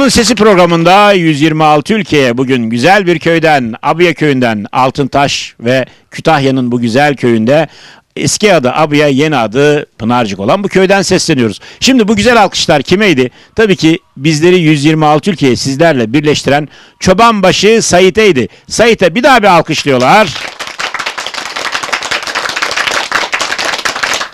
Anadolu'nun Sesi programında 126 ülkeye bugün güzel bir köyden, Abiye köyünden Altıntaş ve Kütahya'nın bu güzel köyünde eski adı Abiye, yeni adı Pınarcık olan bu köyden sesleniyoruz. Şimdi bu güzel alkışlar kimeydi? Tabii ki bizleri 126 ülkeye sizlerle birleştiren Çobanbaşı Sait'eydi. Sait'e bir daha bir alkışlıyorlar.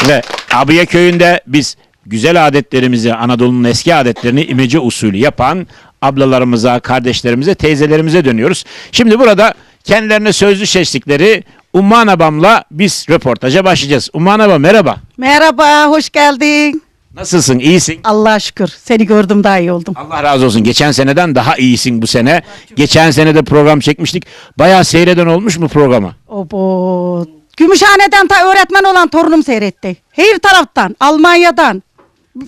Ve Abiye köyünde biz güzel adetlerimizi, Anadolu'nun eski adetlerini imece usulü yapan ablalarımıza, kardeşlerimize, teyzelerimize dönüyoruz. Şimdi burada kendilerine sözlü seçtikleri Umman abamla biz röportaja başlayacağız. Umman abam merhaba. Merhaba, hoş geldin. Nasılsın? İyisin? Allah'a şükür. Seni gördüm daha iyi oldum. Allah razı olsun. Geçen seneden daha iyisin bu sene. Geçen sene de program çekmiştik. Bayağı seyreden olmuş mu programı? Obo. Gümüşhane'den ta öğretmen olan torunum seyretti. Her taraftan, Almanya'dan.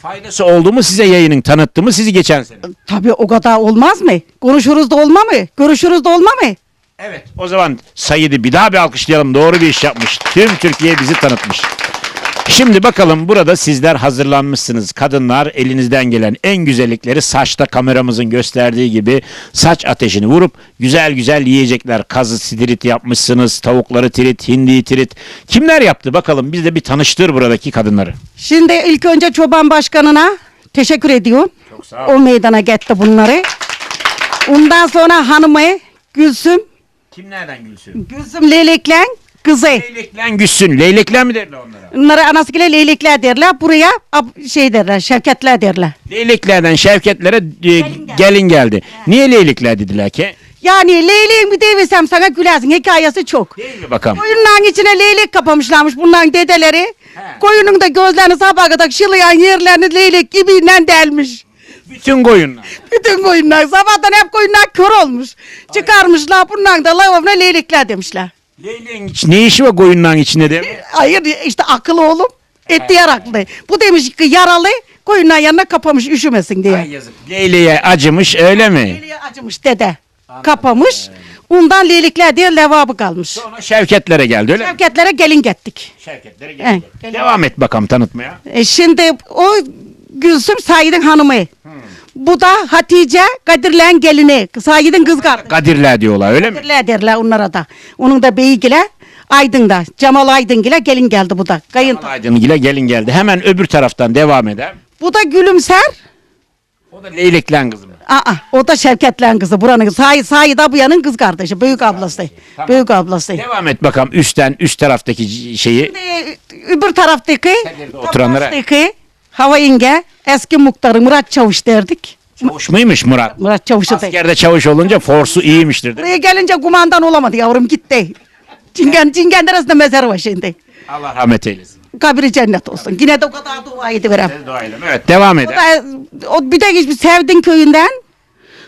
Faydası oldu mu size yayının tanıttı mı sizi geçen sene? Tabii o kadar olmaz mı? Konuşuruz da olma mı? Görüşürüz de olma mı? Evet. O zaman Sayid'i bir daha bir alkışlayalım. Doğru bir iş yapmış. Tüm Türkiye bizi tanıtmış. Şimdi bakalım burada sizler hazırlanmışsınız. Kadınlar elinizden gelen en güzellikleri saçta kameramızın gösterdiği gibi saç ateşini vurup güzel güzel yiyecekler. Kazı sidirit yapmışsınız, tavukları tirit, hindi tirit. Kimler yaptı bakalım biz de bir tanıştır buradaki kadınları. Şimdi ilk önce çoban başkanına teşekkür ediyorum. Çok sağ ol. O meydana getti bunları. Ondan sonra hanımı Gülsüm, Kimlerden gülsün? Gülsüm Leyleklen kızı. Leyleklen güçsün. Leyleklen mi derler onlara? Onlara anasıyla leylekler derler. Buraya ab- şey derler, şevketler derler. Leyleklerden Şevketlere e, gelin geldi. Niye leylekler dediler ki? Yani leyleğin bir deyiversem sana gülersin. Hikayesi çok. Değil mi bakalım? Koyunların içine leylek kapamışlarmış bunların dedeleri. He. Koyunun da gözlerini sabaha kadar şılayan yerlerini leylek gibiyle delmiş. Bütün koyunlar. Bütün koyunlar sabahtan hep koyunlar kör olmuş. Çıkarmışlar bundan da lavabına leylekler demişler. Leyleğin ne işi var koyunların içinde değil mi? Hayır işte akıllı oğlum. Et diğer akıllı. Bu demiş ki yaralı koyunların yanına kapamış üşümesin diye. Ay yazık. Leyleğe acımış öyle mi? Leyleğe acımış dede. Kapamış. Ondan leylekler diye levabı kalmış. Sonra Şevketlere geldi öyle mi? Şevketlere gelin gittik. Şevketlere geldi. Devam et bakalım tanıtmaya. E şimdi o Gülsüm Said'in hanımı. Bu da Hatice Kadirlen gelini. Said'in kız kardeşi. Kadirler diyorlar öyle mi? Kadirler derler onlara da. Onun da beyigile Aydın'da. Cemal Aydın'gile gelin geldi bu da. Kayın. Aydın ile gelin geldi. Hemen öbür taraftan devam eder. Bu da Gülümser. O da Leyleklen kızı mı? Aa, o da Şevketlen kızı. Buranın Said, Said Abuyan'ın kız kardeşi. Büyük ablası. Tamam. Büyük ablası. Devam et bakalım üstten üst taraftaki şeyi. Şimdi öbür taraftaki oturanlara. taraftaki Hava İnge eski muhtarı Murat Çavuş derdik. Çavuş muymuş Murat? Murat Çavuş'u da. Askerde çavuş olunca forsu iyiymiştir. Buraya gelince kumandan olamadı yavrum gitti. Çingen, Çingen arasında mezar var şimdi. Allah rahmet eylesin. Kabri cennet olsun. Yine de o kadar dua ediverem. Dua edelim. Evet devam O da, o bir de hiçbir Sevdin köyünden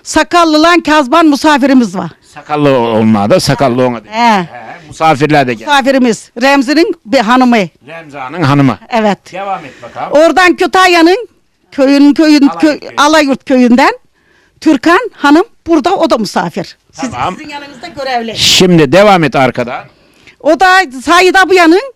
Sakallılan Kazban misafirimiz var. Sakallı olma da sakallı ona. değil. He. He, misafirler de gel. Misafirimiz Remzi'nin bir hanımı. Remza'nın hanımı. Evet. Devam et bakalım. Oradan Kütahya'nın köyün köyün Alayurt köy, köyü. Alayurt köyünden Türkan hanım burada o da misafir. Siz, Tamam. Sizin yanınızda görevli. Şimdi devam et arkadan. O da Said Abuyan'ın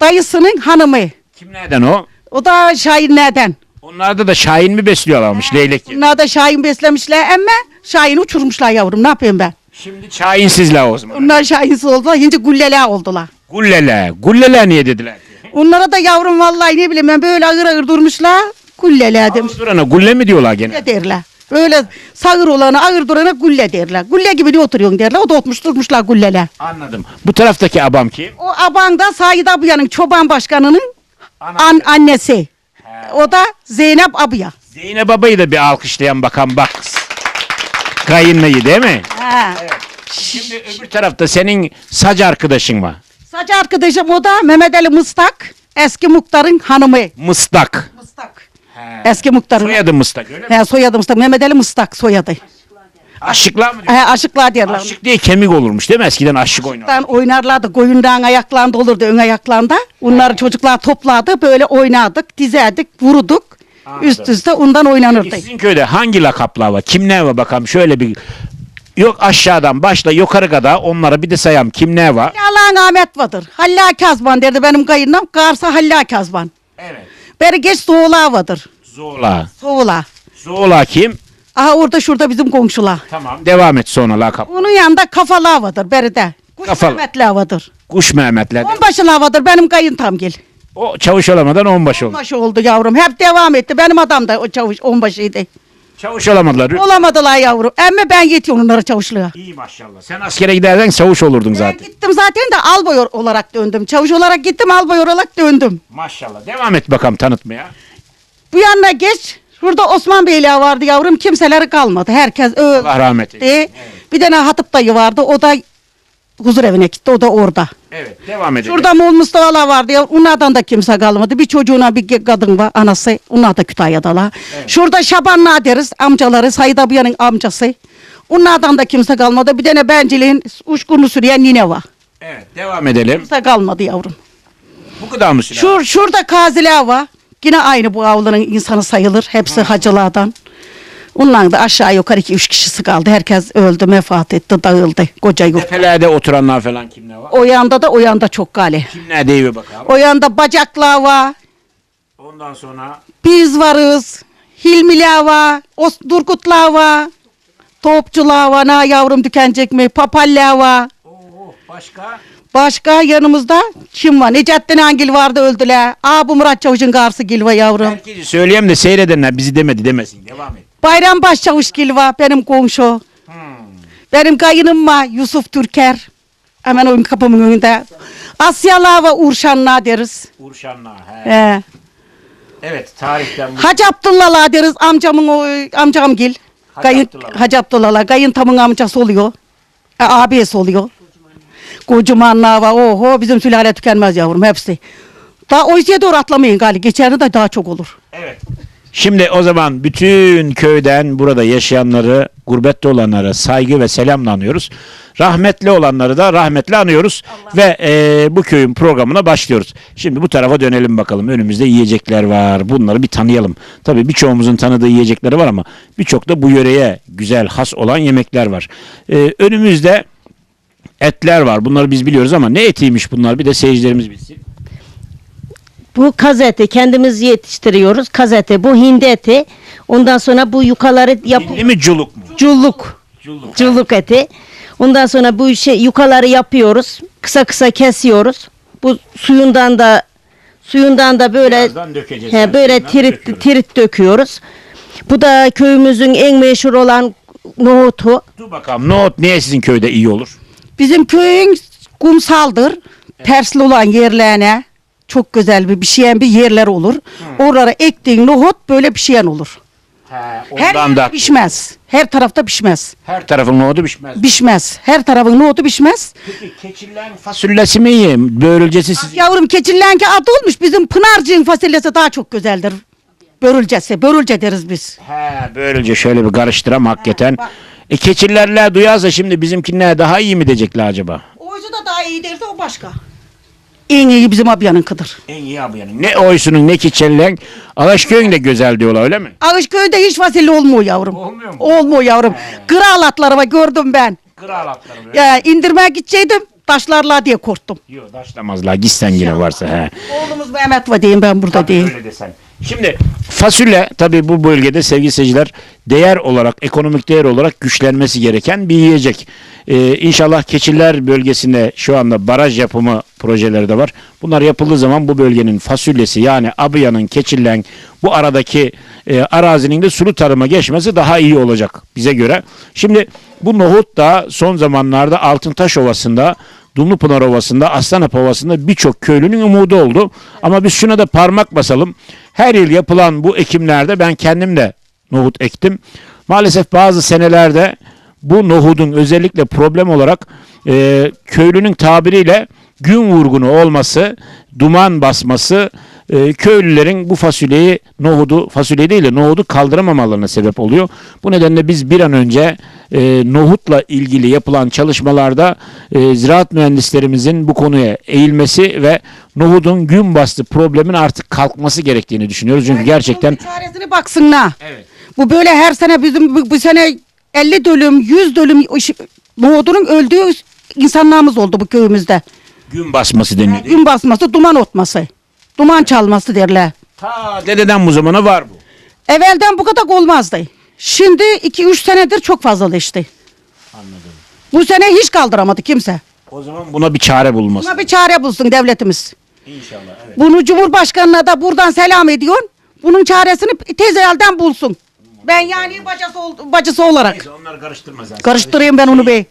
dayısının hanımı. Kimlerden o? O da Şahinlerden. Onlarda da Şahin mi besliyorlarmış leylek gibi? Bunlar da Şahin beslemişler ama Şahin uçurmuşlar yavrum ne yapayım ben. Şimdi Şahinsizler o zaman. Onlar Şahinsiz oldular şimdi gulleler oldular. Gullele. Gullele niye dediler ki? Onlara da yavrum vallahi ne bileyim ben böyle ağır ağır durmuşlar. Gulleler demiş. Ağır durana gulle mi diyorlar gene? Gulle derler. Böyle sağır olana ağır durana gulle derler. Gulle gibi ne oturuyorsun derler. O da oturmuş durmuşlar gulleler. Anladım. Bu taraftaki abam kim? O abanda Said Abuyan'ın çoban başkanının an, annesi. O da Zeynep Abuya. Zeynep babayı da bir alkışlayan bakan bak. Kayınlayı değil mi? Ha. Şimdi öbür tarafta senin sac arkadaşın var. Saç arkadaşım o da Mehmet Ali Mıstak. Eski muhtarın hanımı. Mıstak. Mıstak. Eski muhtarın. Soyadı Mıstak öyle mi? He, soyadı Mıstak. Mehmet Ali Mıstak soyadı. Aşıklar mı diyor? He, aşıklar derler. Aşık diye kemik olurmuş değil mi? Eskiden aşık oynar. Aşıktan oynarlardı. Koyundan ayaklarında olurdu ön ayaklarında. Onları çocuklar toplardı. Böyle oynardık, dizerdik, vururduk. Üst üste ondan oynanırdı. Sizin köyde hangi lakaplar var? Kimler var bakalım şöyle bir Yok aşağıdan başla yukarı kadar onlara bir de sayam kimler var? Allah'ın Ahmet vardır. Halla Kazban derdi benim kayınlam. Karsa Halla Kazban. Evet. Beri geç Soğula vardır. Zola. Soğula. Zola kim? Aha orada şurada bizim komşular. Tamam. Devam et sonra lakap. Onun yanında kafalı havadır beride. Kuş Kafalı. Mehmetli havadır. Kuş Mehmetler. Onbaşı havadır benim kayıntamgil. O çavuş olamadan onbaşı oldu. Onbaşı oldu yavrum. Hep devam etti. Benim adam da o çavuş onbaşıydı. Çavuş olamadılar. Olamadılar yavrum. Ama ben yetiyorum onlara çavuşluğa. İyi maşallah. Sen askere giderken çavuş olurdun Ben zaten. gittim zaten de albay olarak döndüm. Çavuş olarak gittim albay olarak döndüm. Maşallah. Devam et bakalım tanıtmaya. Bu yanına geç. Şurada Osman Beyliği vardı yavrum. Kimseleri kalmadı. Herkes öldü. Allah rahmet eylesin. Bir tane Hatip dayı vardı. O da huzur evine gitti. O da orada. Evet. Devam edelim. Şurada Moğol Mustafa'lar vardı ya. Onlardan da kimse kalmadı. Bir çocuğuna bir kadın var. Anası. Onlar da Kütahya'dalar. Şurada Şaban Naderiz. Amcaları. Sayın Abiyan'ın amcası. Onlardan da kimse kalmadı. Bir tane benciliğin uçkunu süreyen nine var. Evet. Devam edelim. Kimse kalmadı yavrum. Bu kadar mı Sinan? Şur, şurada kaziler var. Yine aynı bu avluların insanı sayılır. Hepsi hacılardan. Onların da aşağı yukarı iki üç kişisi kaldı. Herkes öldü, vefat etti, dağıldı. Koca yurt. Tepelerde oturanlar falan kimler var? O yanda da o yanda çok gale. Kimler değil bakalım. O yanda bacaklar var. Ondan sonra Biz varız. Hilmiler var. Os Durgutlar var. Topçular var. Na yavrum tükenecek mi? Papaller var. Oo, başka? Başka yanımızda kim var? Necettin Angil vardı öldüler. Aa bu Murat Çavuş'un karısı Gil var yavrum. Herkesi söyleyeyim de seyredenler bizi demedi demesin. Devam et. Bayram Başçavuş Gil var benim komşu. Benim kayınım var Yusuf Türker. Hemen oyun kapımın önünde. Asyalar ve Urşanlar deriz. Urşanlar. He. Ee, Evet tarihten bu. Hacı Abdullah'lar deriz amcamın o amcam Gil. Hacı Kayın. Hacı Abdullah'lar. Kayıntamın amcası oluyor. E, abisi oluyor. Kocamanlar var. Oho bizim sülale tükenmez yavrum hepsi. Daha o yüzden doğru atlamayın gali. Geçeni de daha çok olur. Evet. Şimdi o zaman bütün köyden burada yaşayanları, gurbette olanlara saygı ve selamla anıyoruz. Rahmetli olanları da rahmetle anıyoruz. Ve e, bu köyün programına başlıyoruz. Şimdi bu tarafa dönelim bakalım. Önümüzde yiyecekler var. Bunları bir tanıyalım. Tabii birçoğumuzun tanıdığı yiyecekleri var ama birçok da bu yöreye güzel, has olan yemekler var. E, önümüzde etler var. Bunları biz biliyoruz ama ne etiymiş bunlar bir de seyircilerimiz bilsin. Bu kazete kendimiz yetiştiriyoruz. Kazete bu hindi eti. Ondan sonra bu yukaları yap Hindi mi culuk mu? culluk. Culuk. Culluk eti. Ondan sonra bu şey yukaları yapıyoruz. Kısa kısa kesiyoruz. Bu suyundan da suyundan da böyle Birazdan dökeceğiz. he, böyle tirit döküyoruz. tirit döküyoruz. Bu da köyümüzün en meşhur olan nohutu. Dur bakalım nohut niye sizin köyde iyi olur? Bizim köyün kumsaldır. Tersli olan yerlerine çok güzel bir pişiyen bir yerler olur. Oralara ektiğin nohut böyle pişiyen olur. Her Ondan yer da pişmez. Her tarafta pişmez. her tarafın nohutu pişmez. Pişmez. Her tarafın nohutu pişmez. Peki keçilerin fasulyesi mi iyi? Börülcesi sizin. Yavrum keçillenki adı olmuş. Bizim Pınarcığın fasulyesi daha çok güzeldir. Börülcesi. Börülce deriz biz. He böylece şöyle bir karıştıram hakikaten. E keçilerler duyarsa şimdi bizimkiler daha iyi mi diyecekler acaba? Oysu da daha iyi derse o başka. En iyi bizim abyanınkıdır. En iyi abi yani. Ne oysunun ne keçilerin. Ağaçköy'ün de güzel diyorlar öyle mi? Ağışköy'de hiç fasulye olmuyor yavrum. Olmuyor mu? Olmuyor yavrum. Kral atlarıma gördüm ben. Kral atlarım. Ya indirmeye gideceydim. Taşlarla diye korktum. Yok taşlamazlar gitsen yine varsa he. Oğlumuz Mehmet var diyeyim ben burada Tabii diyeyim. öyle desen. Şimdi fasulye tabii bu bölgede sevgili seyirciler değer olarak, ekonomik değer olarak güçlenmesi gereken bir yiyecek. Ee, inşallah Keçiler bölgesinde şu anda baraj yapımı projeleri de var. Bunlar yapıldığı zaman bu bölgenin fasulyesi yani Abıya'nın, Keçilen bu aradaki e, arazinin de sulu tarıma geçmesi daha iyi olacak bize göre. Şimdi bu nohut da son zamanlarda Altıntaş Ovası'nda Dumlupınar Ovası'nda, Aslanap Ovası'nda birçok köylünün umudu oldu. Ama biz şuna da parmak basalım. Her yıl yapılan bu ekimlerde ben kendim de nohut ektim. Maalesef bazı senelerde bu nohudun özellikle problem olarak e, köylünün tabiriyle gün vurgunu olması, duman basması e, köylülerin bu fasulyeyi nohudu fasulye değil de nohudu kaldıramamalarına sebep oluyor. Bu nedenle biz bir an önce e, nohutla ilgili yapılan çalışmalarda e, ziraat mühendislerimizin bu konuya eğilmesi ve nohudun gün bastı problemin artık kalkması gerektiğini düşünüyoruz. Çünkü gerçekten Bunun çaresine baksınlar. Evet. Bu böyle her sene bizim bu, bu sene 50 dönüm 100 dönüm iş- nohudunun öldüğü insanlarımız oldu bu köyümüzde. gün basması deniyor. Gün basması, duman otması. Duman çalması derler. Ta dededen bu zamana var bu. Evvelden bu kadar olmazdı. Şimdi 2-3 senedir çok fazlalaştı. Anladım. Bu sene hiç kaldıramadı kimse. O zaman buna bir çare bulması. Buna bir çare bulsun devletimiz. İnşallah evet. Bunu Cumhurbaşkanı'na da buradan selam ediyorsun. Bunun çaresini tez elden bulsun. Ben yani bacısı, ol- bacısı olarak. Neyse onları karıştırma sen. Karıştırayım ben onu bey.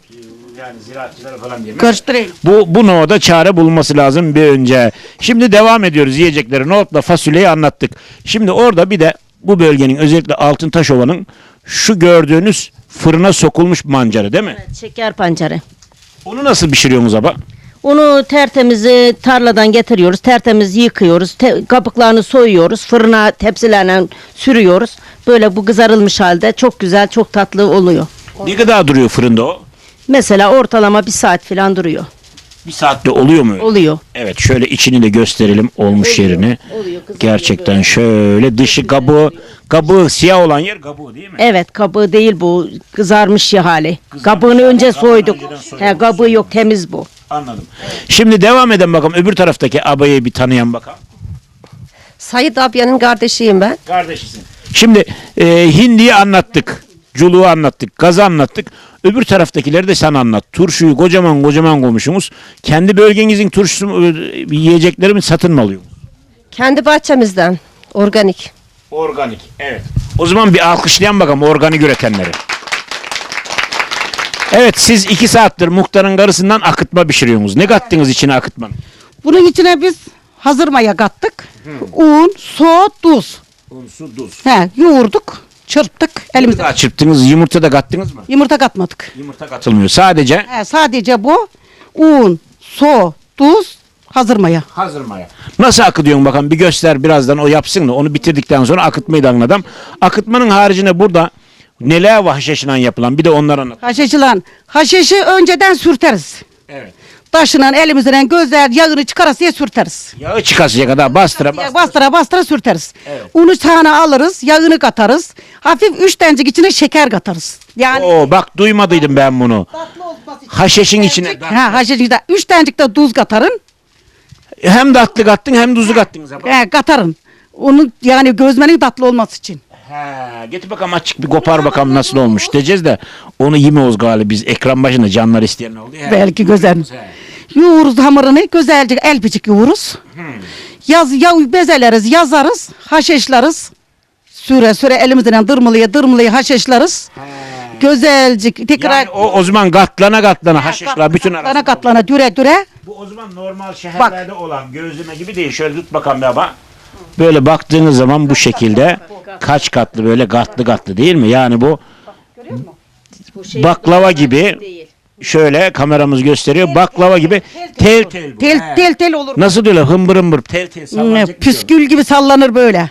Yani ziraatçılara falan diyemem. Karıştırayım. Bu, bu noda çare bulması lazım bir önce. Şimdi devam ediyoruz yiyecekleri. Nohutla fasulyeyi anlattık. Şimdi orada bir de bu bölgenin özellikle Altıntaşova'nın şu gördüğünüz fırına sokulmuş mancarı değil mi? Evet, şeker pancarı. Onu nasıl pişiriyorsunuz aba? Onu tertemiz e, tarladan getiriyoruz. Tertemiz yıkıyoruz. Te- kabuklarını soyuyoruz. Fırına tepsilerle sürüyoruz. Böyle bu kızarılmış halde çok güzel, çok tatlı oluyor. Ne kadar duruyor fırında o? Mesela ortalama bir saat falan duruyor. Bir saatte oluyor mu? öyle? Oluyor. Evet şöyle içini de gösterelim olmuş yerini. oluyor, kızarıyor Gerçekten şöyle dışı kabuğu, kabuğu siyah olan yer kabuğu değil mi? Evet kabuğu değil bu kızarmış ya hali. Kabuğunu önce Kabuğunu soyduk. önceden soyduk. He, kabuğu yok temiz bu. Anladım. Şimdi devam edelim bakalım öbür taraftaki abayı bir tanıyan bakalım. Sayit abyanın kardeşiyim ben. Kardeşisin. Şimdi e, hindiyi anlattık. Culuğu anlattık. Gazı anlattık. Öbür taraftakileri de sen anlat. Turşuyu kocaman kocaman koymuşsunuz. Kendi bölgenizin turşusu e, yiyecekleri mi satın mı alıyorsunuz? Kendi bahçemizden. Organik. Organik. Evet. O zaman bir alkışlayan bakalım organik üretenleri. Evet siz iki saattir muhtarın karısından akıtma pişiriyorsunuz. Ne kattınız içine akıtmanın? Bunun içine biz hazır maya kattık. Un, su, tuz. Un, su, tuz. He, yoğurduk, çırptık elimizde. Daha çırptınız, yumurta da kattınız mı? Yumurta katmadık. Yumurta katılmıyor. Sadece He, sadece bu un, su, tuz, hazır maya. hazır maya. Nasıl akıtıyorsun bakalım bir göster birazdan o yapsın da onu bitirdikten sonra akıtmayı da anladım. Akıtmanın haricinde burada neler var haşhaşından yapılan bir de onları anlat. Haşhaşılan. Haşhaşı önceden sürteriz. Evet. Taşınan elimizden gözler yağını çıkarasıya sürteriz. Yağı çıkasıya kadar bastıra bastıra. bastıra bastıra sürteriz. Evet. Unu sağına alırız, yağını katarız. Hafif üç tencik içine şeker katarız. Yani Oo bak duymadıydım ben bunu. Haşhaşın içine. ha, haşhaşıda üç tencik de tuz katarın. Hem tatlı kattın hem tuzlu kattınız. ama. He, katarın. Onu yani gözmenin tatlı olması için. He, getir bakalım açık bir kopar bakalım nasıl olmuş diyeceğiz de onu yemiyoruz galiba biz ekran başında canlar isteyen oldu ya. Belki güzel. Yoğuruz hamurunu güzelce elpicik yoğuruz. Yaz, yav, bezeleriz, yazarız, haşhaşlarız. Süre süre elimizden dırmılaya dırmılaya haşhaşlarız. Güzelce tekrar Yani o, o zaman katlana katlana haşhaşlar bütün katlana arası. katlana düre düre Bu o zaman normal şehirlerde olan gözleme gibi değil. Şöyle tut bakalım bir ama. Böyle baktığınız zaman bu şekilde kaç katlı böyle katlı katlı değil mi? Yani bu baklava gibi şöyle kameramız gösteriyor. Baklava gibi tel tel bu. tel He. tel tel olur. Nasıl diyorlar hımbır hımbır tel tel sallanacak bir şey püskül gibi sallanır böyle.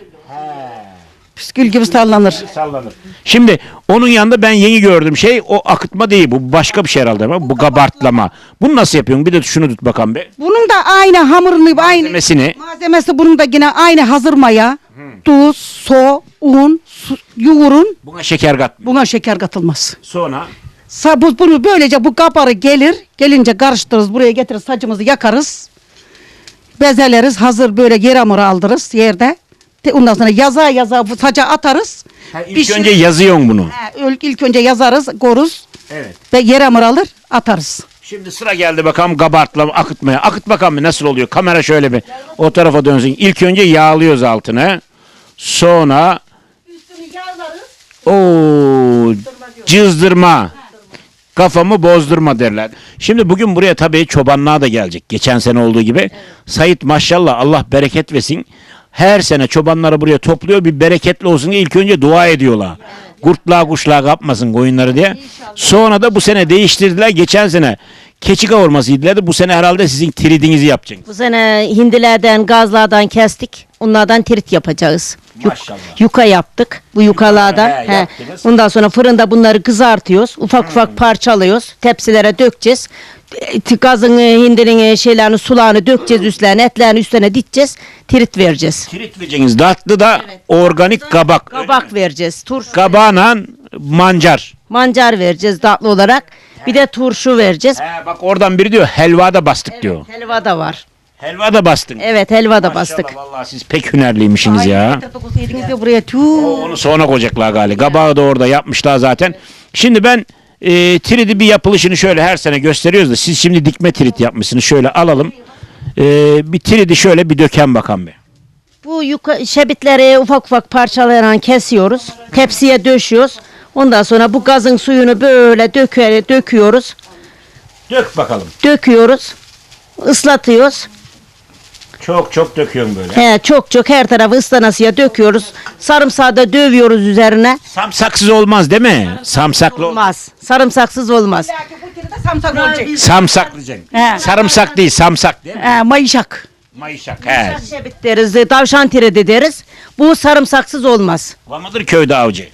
Püskül gibi sallanır. sallanır. Şimdi onun yanında ben yeni gördüğüm şey o akıtma değil bu başka bir şey herhalde ama bu kabartlama. Bunu nasıl yapıyorsun? Bir de şunu tut bakalım be. Bunun da aynı hamurunu aynı Malzemesini malzemesi bunun da yine aynı hazır maya, tuz, su, un, su, yoğurun. buna şeker katmıyor. Buna şeker katılmaz. Sonra Sa bu, bunu böylece bu kabarı gelir. Gelince karıştırırız. Buraya getiririz. Saçımızı yakarız. Bezeleriz. Hazır böyle yer hamuru aldırırız yerde. Te- Ondan sonra yaza yaza bu saça atarız. ha, ilk Pişir- önce yazıyorsun bunu. Ha, ilk, ilk önce yazarız, koruz Evet. ve yer hamuru alır, atarız. Şimdi sıra geldi bakalım kabartlama akıtmaya. Akıt bakalım nasıl oluyor. Kamera şöyle bir o tarafa dönsün. İlk önce yağlıyoruz altını. Sonra Üstünü yağlarız. o cızdırma. Kafamı bozdurma derler. Şimdi bugün buraya tabii çobanlığa da gelecek. Geçen sene olduğu gibi. Sayit maşallah Allah bereket versin. Her sene çobanları buraya topluyor. Bir bereketli olsun diye ilk önce dua ediyorlar. Kurtluğa kuşluğa kapmasın koyunları diye. Sonra da bu sene değiştirdiler. Geçen sene keçi kavurmasıydılar. Bu sene herhalde sizin tridinizi yapacaksınız. Bu sene hindilerden, gazlardan kestik. Onlardan tirit yapacağız. Maşallah. yuka yaptık. Bu yukalardan. he, he. yaptınız. Ondan sonra fırında bunları kızartıyoruz. Ufak ufak parçalıyoruz. Tepsilere dökeceğiz. E, Gazın, e, hindinin e, şeylerini, sularını dökeceğiz üstlerine, etlerini üstüne dideceğiz. Tirit vereceğiz. Tirit vereceksiniz. Tatlı da organik kabak. Kabak vereceğiz. Turşu. Kabağla mancar. Mancar vereceğiz tatlı olarak. Bir de turşu vereceğiz. He, bak oradan biri diyor helva da bastık diyor. Helva da var. Helva da bastın. Evet helva da bastık. Maşallah vallahi siz pek hünerliymişsiniz ya. Yediniz de buraya tüh. Onu sonra koyacaklar galiba. Gabağı da orada yapmışlar zaten. Şimdi ben e, tridi bir yapılışını şöyle her sene gösteriyoruz da siz şimdi dikme trit yapmışsınız. Şöyle alalım. E, bir tridi şöyle bir döken bakan bir. Bu yuka, şebitleri ufak ufak parçalayarak kesiyoruz. Tepsiye döşüyoruz. Ondan sonra bu gazın suyunu böyle döke, döküyoruz. Dök bakalım. Döküyoruz. ıslatıyoruz. Çok çok döküyorum böyle. He, çok çok her tarafı ıslanasıya döküyoruz. Sarımsağı da dövüyoruz üzerine. Samsaksız olmaz değil mi? Samsaklı olmaz. Olmaz. Sarımsaksız olmaz. Bu kere de samsak olacak. Samsaklayacaksın. He. Sarımsak değil samsak değil mi? He, mayışak. Mayışak. He. Şebit deriz, tavşan tiredi deriz. Bu sarımsaksız olmaz. Var mıdır köyde avcı?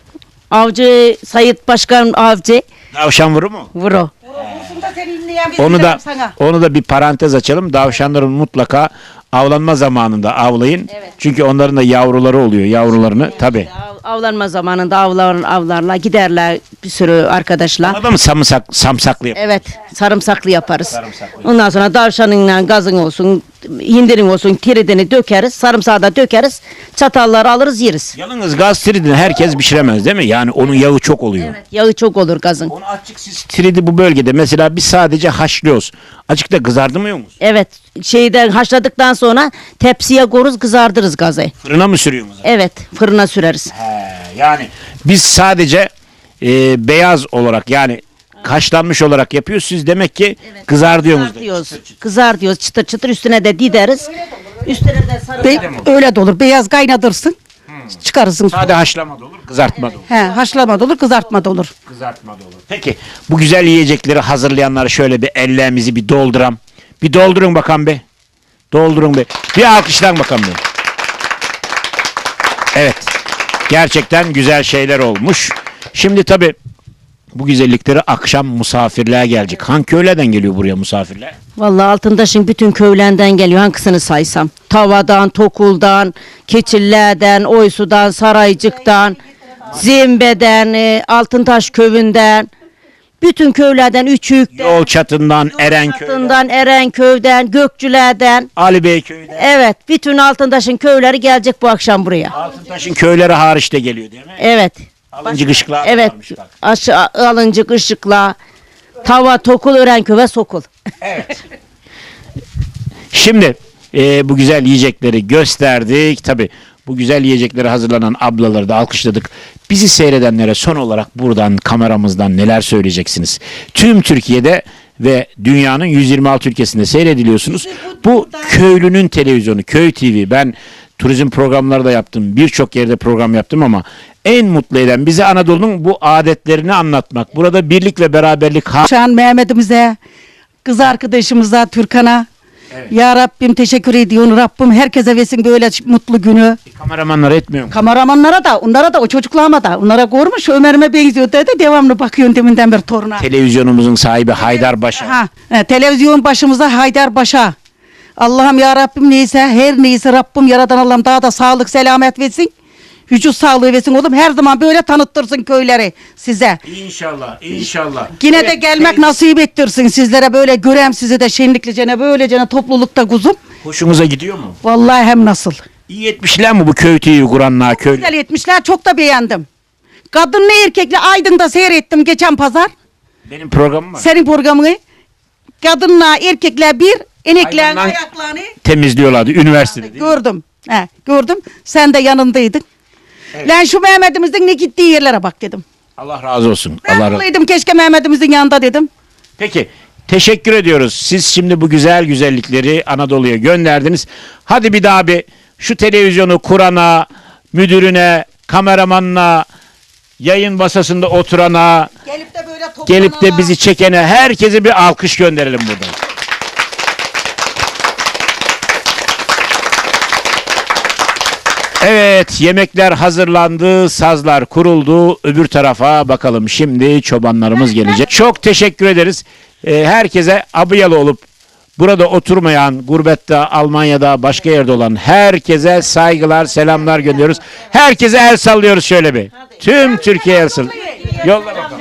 Avcı, Sayit Başkan Avcı, Tavşan vurur mu? vuro. Onu da onu da bir parantez açalım. Davşanların mutlaka avlanma zamanında avlayın. Çünkü onların da yavruları oluyor. Yavrularını tabi. Av- Avlanma zamanında avlar, avlarla giderler bir sürü arkadaşlar. Adamı samsak, samsaklı yap. Evet, sarımsaklı yaparız. Sarımsaklı. Ondan sonra tavşanınla gazın olsun, hindirin olsun, tiridini dökeriz, sarımsağı da dökeriz, çatalları alırız yeriz. Yalnız gaz tridini herkes pişiremez değil mi? Yani onun yağı çok oluyor. Yağı çok olur gazın. Onu açık siz tridi bu bölgede mesela biz sadece haşlıyoruz. Açıkta kızardırmıyor musunuz? Evet, şeyden haşladıktan sonra tepsiye koruz, kızardırız gazı. Fırına mı sürüyorsunuz? Evet, fırına süreriz. He, yani biz sadece e, beyaz olarak yani haşlanmış olarak yapıyoruz. Siz demek ki kızar diyorsunuz. da. Kızartıyoruz. Kızar diyoruz çıtır çıtır üstüne de dideriz. Üstüne de sarı. Be- öyle de olur. Beyaz kaynatırsın. Çıkarırsın. Sade haşlama da olur, kızartma da olur. He, haşlama da olur, kızartma da olur. Kızartma da olur. Peki bu güzel yiyecekleri hazırlayanları şöyle bir ellerimizi bir dolduram. Bir doldurun bakalım be. Doldurun be. Bir alkışlan bakalım be. Evet. Gerçekten güzel şeyler olmuş. Şimdi tabi bu güzellikleri akşam misafirliğe gelecek. Hangi köylerden geliyor buraya misafirler? Vallahi Altıntaş'ın bütün köylerinden geliyor hangisini saysam. Tavadan, Tokul'dan, Keçiller'den, Oysu'dan, Saraycık'tan, Zimbe'den, e, Altıntaş köyünden, bütün köylerden, Üçük'ten, Yol çatından, Erenköy'den, Altından, Erenköy'den, Gökçüler'den. Ali Bey köyünden. Evet, bütün Altıntaş'ın köyleri gelecek bu akşam buraya. Altıntaş'ın köyleri hariç de geliyor değil mi? Evet. Alıncı Kışkılar da Evet. varmış bak. Aşağı alıncık ışıkla Tava, Tokul, Örenköy ve Sokul. Şimdi e, bu güzel yiyecekleri gösterdik. Tabi bu güzel yiyecekleri hazırlanan ablaları da alkışladık. Bizi seyredenlere son olarak buradan kameramızdan neler söyleyeceksiniz? Tüm Türkiye'de ve dünyanın 126 ülkesinde seyrediliyorsunuz. Bu köylünün televizyonu, Köy TV. Ben turizm programları da yaptım. Birçok yerde program yaptım ama en mutlu eden bizi Anadolu'nun bu adetlerini anlatmak. Burada birlik ve beraberlik Şu an Mehmet'imize, kız arkadaşımıza, Türkan'a. Ya Rabbim teşekkür ediyorum. Rabbim herkese versin böyle mutlu günü. kameramanlar etmiyor mu? Kameramanlara da, onlara da, o çocuklarıma da. Onlara görmüş Ömer'ime benziyor dedi. Devamlı bakıyorsun deminden beri toruna. Televizyonumuzun sahibi Haydar Başa. Ha, he, televizyon başımıza Haydar Baş'a. Allah'ım ya Rabbim neyse her neyse Rabbim yaradan Allah'ım daha da sağlık selamet versin. Vücut sağlığı versin oğlum. Her zaman böyle tanıttırsın köyleri size. İnşallah, inşallah. Yine de gelmek nasip ettirsin sizlere böyle görem sizi de şenliklicene böylecene toplulukta kuzum. Hoşunuza gidiyor mu? Vallahi hem nasıl. İyi etmişler mi bu köy TV'yi kuranlar köylü? Güzel etmişler çok da beğendim. Kadınla erkekle Aydın'da seyrettim geçen pazar. Benim programım var. Senin programını. Kadınla erkekle bir, eneklerin Hayvanlar- ayaklarını Temizliyorlardı üniversitede değil mi? gördüm. He, gördüm. Sen de yanındaydın. Lan şu Mehmet'imizin ne gittiği yerlere bak dedim. Allah razı olsun. Ben Allah razı keşke Mehmet'imizin yanında dedim. Peki. Teşekkür ediyoruz. Siz şimdi bu güzel güzellikleri Anadolu'ya gönderdiniz. Hadi bir daha bir şu televizyonu kurana, müdürüne, kameramanına, yayın basasında oturana, Gelip de böyle gelip de bizi çekene herkese bir alkış gönderelim buradan. Evet yemekler hazırlandı, sazlar kuruldu. Öbür tarafa bakalım şimdi çobanlarımız gelecek. Çok teşekkür ederiz. Ee, herkese abiyalı olup burada oturmayan, gurbette, Almanya'da, başka yerde olan herkese saygılar, selamlar gönderiyoruz. Herkese el sallıyoruz şöyle bir. Tüm Türkiye el sall. Yolla bakalım.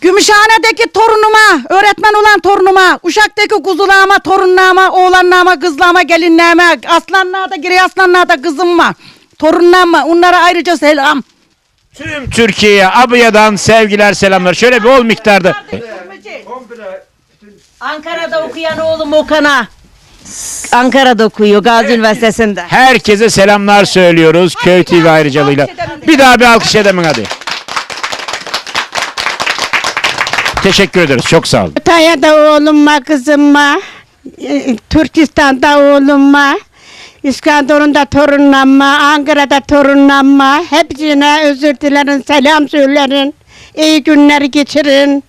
Gümüşhane'deki torunuma, öğretmen olan torunuma, Uşak'taki kuzularıma, torunlarıma, oğlanlarıma, kızlarıma, gelinlerime, aslanlarda, giri aslanlarda kızım var. Torunlarıma, onlara ayrıca selam. Tüm Türkiye'ye Abiya'dan sevgiler selamlar. Şöyle bir ol miktarda. Ankara'da okuyan oğlum Okan'a. Ankara'da okuyor Gazi Üniversitesi'nde. Herkese selamlar söylüyoruz Köy TV ayrıcalığıyla. Bir daha bir alkış edemin hadi. Teşekkür ederiz. Çok sağ olun. Kütahya'da oğlum var, kızım var. Ee, Türkistan'da oğlum var. İskenderun'da torunum var. Ankara'da torunum var. Hepsine özür dilerim, selam söylerin. İyi günler geçirin.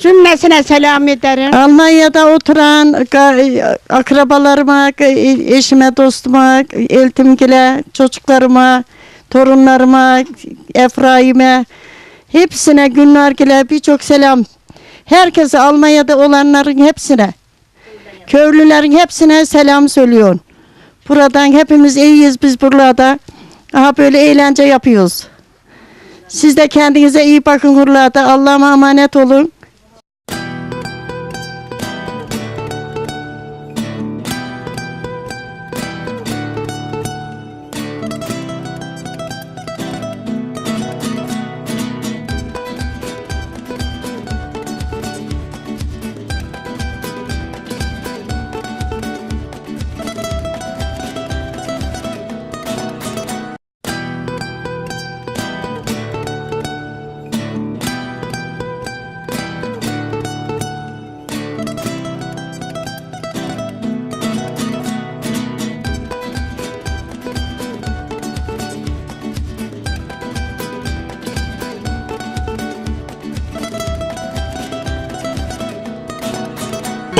Cümlesine selam ederim. Almanya'da oturan ga- akrabalarıma, e- eşime, dostuma, eltimgile, çocuklarıma, torunlarıma, Efraim'e, hepsine Günlergile birçok selam. Herkese Almanya'da olanların hepsine, köylülerin hepsine selam söylüyorum. Buradan hepimiz iyiyiz biz buralarda. Aha böyle eğlence yapıyoruz. Siz de kendinize iyi bakın buralarda. Allah'a emanet olun.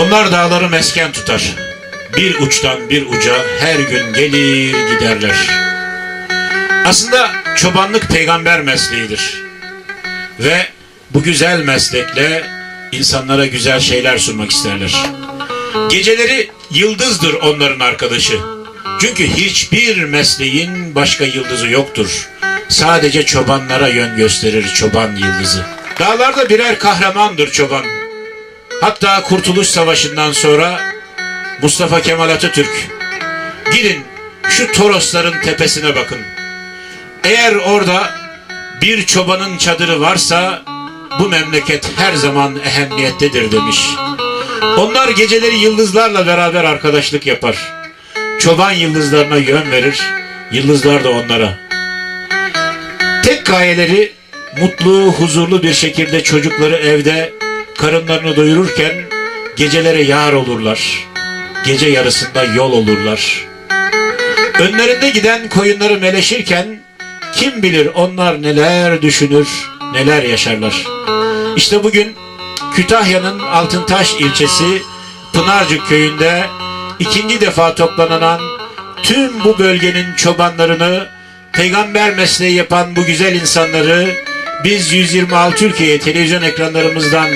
Onlar dağları mesken tutar. Bir uçtan bir uca her gün gelir giderler. Aslında çobanlık peygamber mesleğidir. Ve bu güzel meslekle insanlara güzel şeyler sunmak isterler. Geceleri yıldızdır onların arkadaşı. Çünkü hiçbir mesleğin başka yıldızı yoktur. Sadece çobanlara yön gösterir çoban yıldızı. Dağlarda birer kahramandır çoban. Hatta Kurtuluş Savaşı'ndan sonra Mustafa Kemal Atatürk gidin şu Torosların tepesine bakın. Eğer orada bir çobanın çadırı varsa bu memleket her zaman ehemmiyettedir demiş. Onlar geceleri yıldızlarla beraber arkadaşlık yapar. Çoban yıldızlarına yön verir, yıldızlar da onlara. Tek gayeleri mutlu, huzurlu bir şekilde çocukları evde karınlarını doyururken gecelere yar olurlar. Gece yarısında yol olurlar. Önlerinde giden koyunları meleşirken kim bilir onlar neler düşünür, neler yaşarlar. İşte bugün Kütahya'nın Altıntaş ilçesi Pınarcık köyünde ikinci defa toplanan tüm bu bölgenin çobanlarını, peygamber mesleği yapan bu güzel insanları biz 126 Türkiye televizyon ekranlarımızdan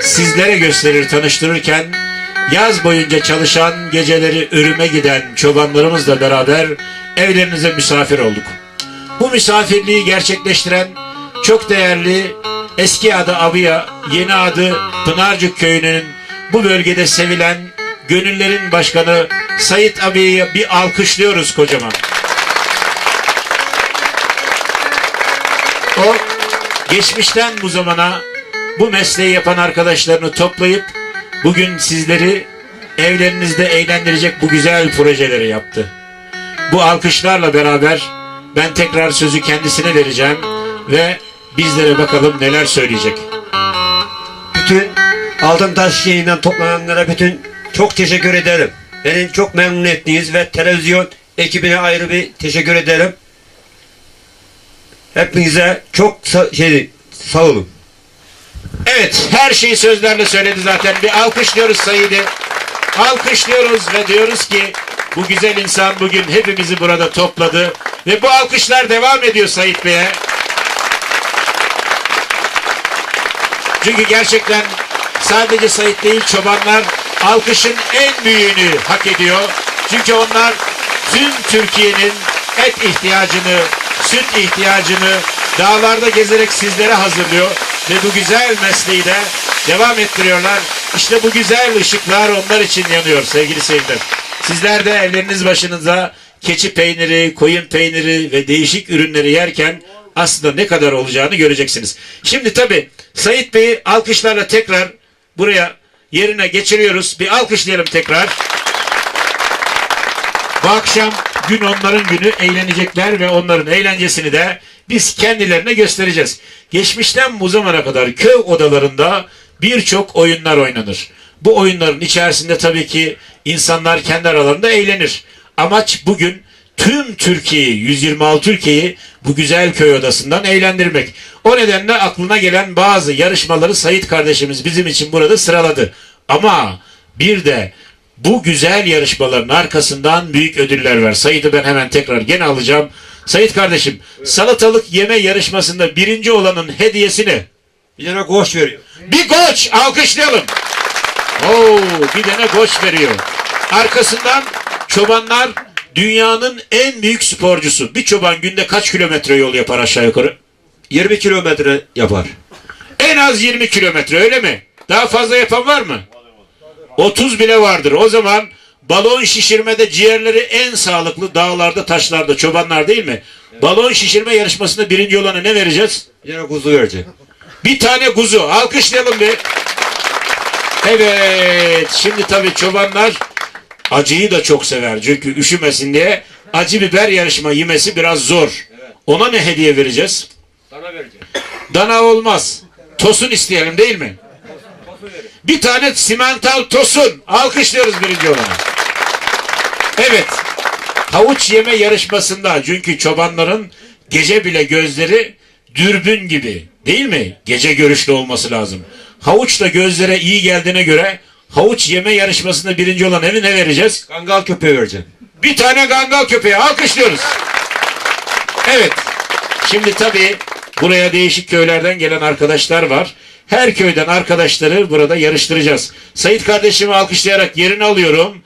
sizlere gösterir tanıştırırken yaz boyunca çalışan geceleri ürüme giden çobanlarımızla beraber evlerinize misafir olduk. Bu misafirliği gerçekleştiren çok değerli eski adı Abıya, yeni adı Pınarcık Köyü'nün bu bölgede sevilen gönüllerin başkanı Sayit Abi'yi bir alkışlıyoruz kocaman. O geçmişten bu zamana bu mesleği yapan arkadaşlarını toplayıp bugün sizleri evlerinizde eğlendirecek bu güzel projeleri yaptı. Bu alkışlarla beraber ben tekrar sözü kendisine vereceğim ve bizlere bakalım neler söyleyecek. bütün Altıntaş yayından toplananlara bütün çok teşekkür ederim. Beni çok memnun ettiniz ve televizyon ekibine ayrı bir teşekkür ederim. Hepinize çok sa- şey, sağ olun. Evet, her şeyi sözlerle söyledi zaten. Bir alkışlıyoruz Said'i. Alkışlıyoruz ve diyoruz ki bu güzel insan bugün hepimizi burada topladı. Ve bu alkışlar devam ediyor Sait Bey'e. Çünkü gerçekten sadece Sait değil çobanlar alkışın en büyüğünü hak ediyor. Çünkü onlar tüm Türkiye'nin et ihtiyacını, süt ihtiyacını dağlarda gezerek sizlere hazırlıyor. ve bu güzel mesleği de devam ettiriyorlar. İşte bu güzel ışıklar onlar için yanıyor sevgili seyirciler. Sizler de evleriniz başınıza keçi peyniri, koyun peyniri ve değişik ürünleri yerken aslında ne kadar olacağını göreceksiniz. Şimdi tabii Sayit Bey'i alkışlarla tekrar buraya yerine geçiriyoruz. Bir alkışlayalım tekrar. Bu akşam gün onların günü eğlenecekler ve onların eğlencesini de biz kendilerine göstereceğiz. Geçmişten bu zamana kadar köy odalarında birçok oyunlar oynanır. Bu oyunların içerisinde tabii ki insanlar kendi aralarında eğlenir. Amaç bugün tüm Türkiye'yi, 126 ülkeyi bu güzel köy odasından eğlendirmek. O nedenle aklına gelen bazı yarışmaları Sayit kardeşimiz bizim için burada sıraladı. Ama bir de bu güzel yarışmaların arkasından büyük ödüller var. Sayit'i ben hemen tekrar gene alacağım. Sayit kardeşim, salatalık yeme yarışmasında birinci olanın hediyesi ne? Bir tane koş veriyor. Bir koç alkışlayalım. Oo, bir tane koç veriyor. Arkasından çobanlar dünyanın en büyük sporcusu. Bir çoban günde kaç kilometre yol yapar aşağı yukarı? 20 kilometre yapar. En az 20 kilometre öyle mi? Daha fazla yapan var mı? 30 bile vardır. O zaman balon şişirmede ciğerleri en sağlıklı dağlarda, taşlarda, çobanlar değil mi? Balon şişirme yarışmasında birinci olana ne vereceğiz? Bir tane kuzu verecek. Bir tane kuzu. Alkışlayalım bir. Evet. Şimdi tabii çobanlar acıyı da çok sever. Çünkü üşümesin diye acı biber yarışma yemesi biraz zor. Ona ne hediye vereceğiz? Sana verecek. Dana olmaz. Tosun isteyelim değil mi? Bir tane simental tosun. Alkışlıyoruz birinci olana. Evet. Havuç yeme yarışmasında çünkü çobanların gece bile gözleri dürbün gibi değil mi? Gece görüşlü olması lazım. Havuç da gözlere iyi geldiğine göre havuç yeme yarışmasında birinci olan evi ne vereceğiz? Kangal köpeği verecek. Bir tane gangal köpeği alkışlıyoruz. Evet. Şimdi tabii buraya değişik köylerden gelen arkadaşlar var. Her köyden arkadaşları burada yarıştıracağız. Sayit kardeşimi alkışlayarak yerini alıyorum.